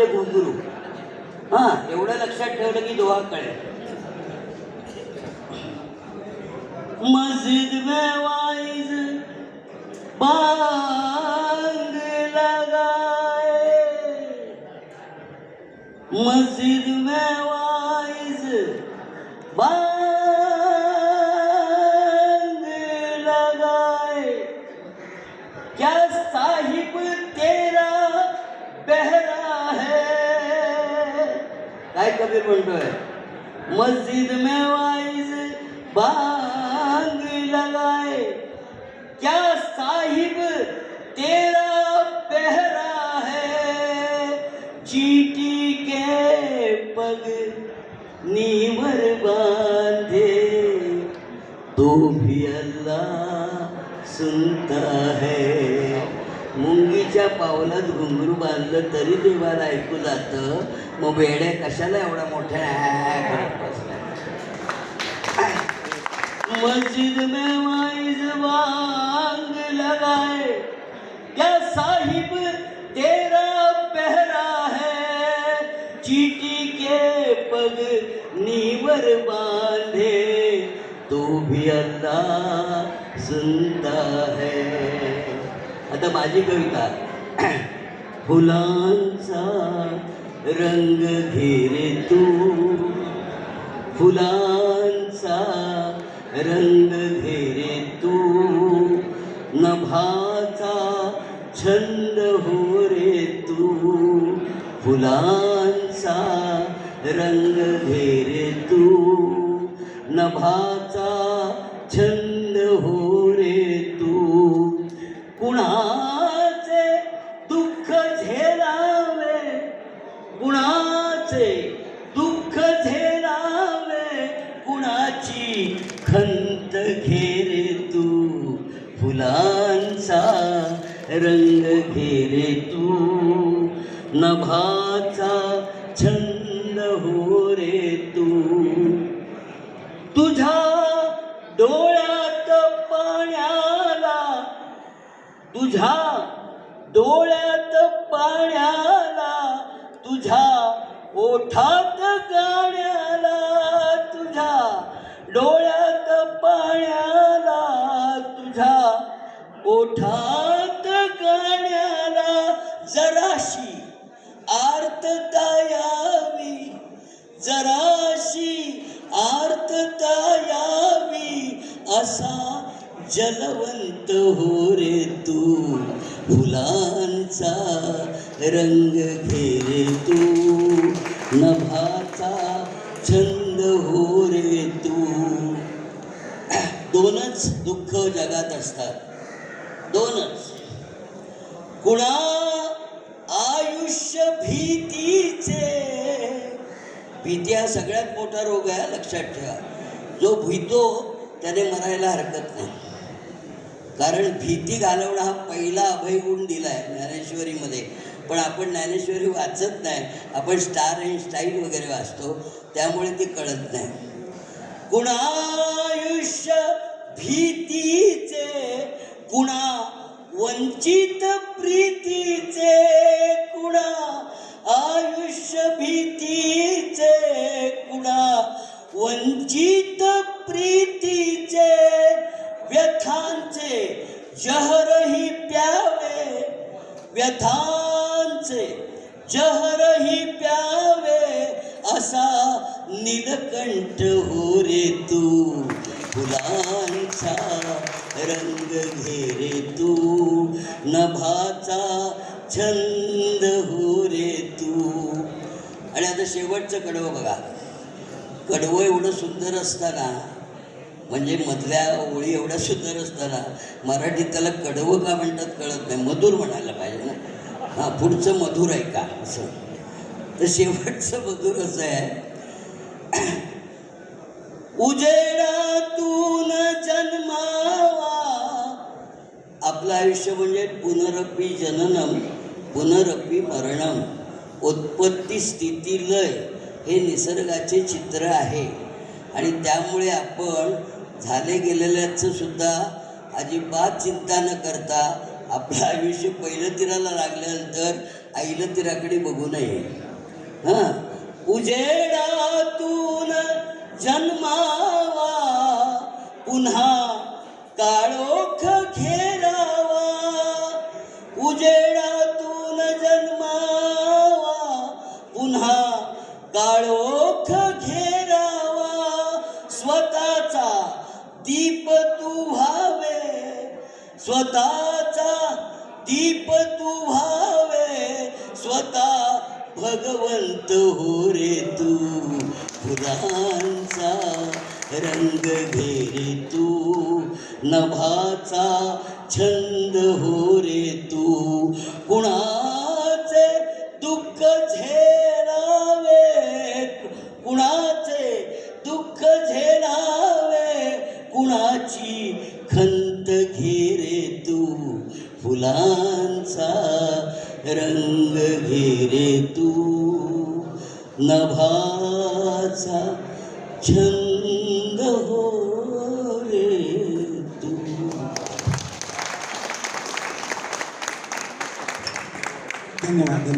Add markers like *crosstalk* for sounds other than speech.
म्हणजे गुरुगुरु हा एवढं लक्षात ठेवलं की दोहा कळेल. मस्जिद में वाइज बांग लगाए। मस्जिद कबीर म्हणतोय मस्जिद में वाइज बांग लगाए। क्या साहिब तेरा पहरा है? चीटी के पग नीवर बांधे। तो भी अल्लाह सुनता है। मुंगीच्या पावलात घुंगरू बांधलं तरी देवाला ऐकू जातं. मग कशाला एवढा मोठ्या मस्जिद में वाइज बांग लगाए, क्या साहिब तेरा पहरा है? चीटी के पग नीवर बांधे तो भी अल्लाह सुनता है। आता माझी कविता *clears throat* फुलांचा रंग घेरे तू. फुलांचा रंग घेरे तू. नभाचा छंद हो रे तू. फुलांचा रंग घेरे तू. नभाचा छंद कुणाचे दुःख झेलावे कुणाची खंत घेरे तू? फुलांचा रंग घेरे तू? नभाचा छंद हो रे तू? तुझ्या डोळ्यात पाण्याला तुझ्या डोळ्यात पाण्याला ओठात गाण्याला तुझ्या डोळ्यात पाण्याला तुझ्या ओठात गाण्याला जराशी आर्तता यावी जराशी आर्तता यावी असा जलवंत हो रे तू फुलांचा रंग घेरे दोनच दुःख जगात असतात. दोनच. कुणा आयुष्य भीतीचे? भीती हा सगळ्यात मोठा रोग आहे लक्षात ठेवा. जो भीतो त्याने मरायला हरकत नाही. कारण भीती घालवणं हा पहिला अभयगुण दिला आहे ज्ञानेश्वरीमध्ये. पण आपण ज्ञानेश्वरी वाचत नाही. आपण स्टार अँड स्टाईल वगैरे वाचतो. त्यामुळे ती कळत नाही. कुणा आयुष्य भीतीचे कुणा वंचित प्रीतीचे कुणा आयुष्य भीतीचे कुणा वंचित प्रीतीचे व्यथांचे जहरही प्यावे व्यथांचे जहरही प्यावे असा नीलकंठ हो रे तू. फुलांचा रंग घेरे तू नभाचा छंद हो रे तू. आणि आता शेवटचं कडवं बघा. कडवं एवढं सुंदर असताना म्हणजे मधल्या ओळी एवढ्या सुंदर असताना मराठीत त्याला कडवं का म्हणतात कळत नाही. मधुर म्हणायला पाहिजे ना. हां पुढचं मधुर आहे का? असं. तर शेवटचं मधुर असं आहे. *clears throat* उजेडातून जन्मावा आपलं आयुष्य म्हणजे पुनरपी जननम पुनरपी मरणम. उत्पत्ती स्थिती लय हे निसर्गाचे चित्र आहे. आणि त्यामुळे आपण झाले गेलेल्याचं सुद्धा अजिबात चिंता न करता आपलं आयुष्य पहिलं तिराला लागल्यानंतर आईलं तिराकडे बघू नये. हा? उजेडातून जन्मावा पुन्हा काळोख काळोख घेरावा स्वतःचा दीप तू व्हावे. स्वतःचा दीप तू व्हावे. स्वतः भगवंत हो रे तू. फुलांचा रंग घेरे तू. नभाचा छंद हो रे तू. कुणा फुलांची खंत घेरे तू फुलांचा रंग घेरे तू. नभाचा छंद हो रे तू. धन्यवाद धन्यवाद.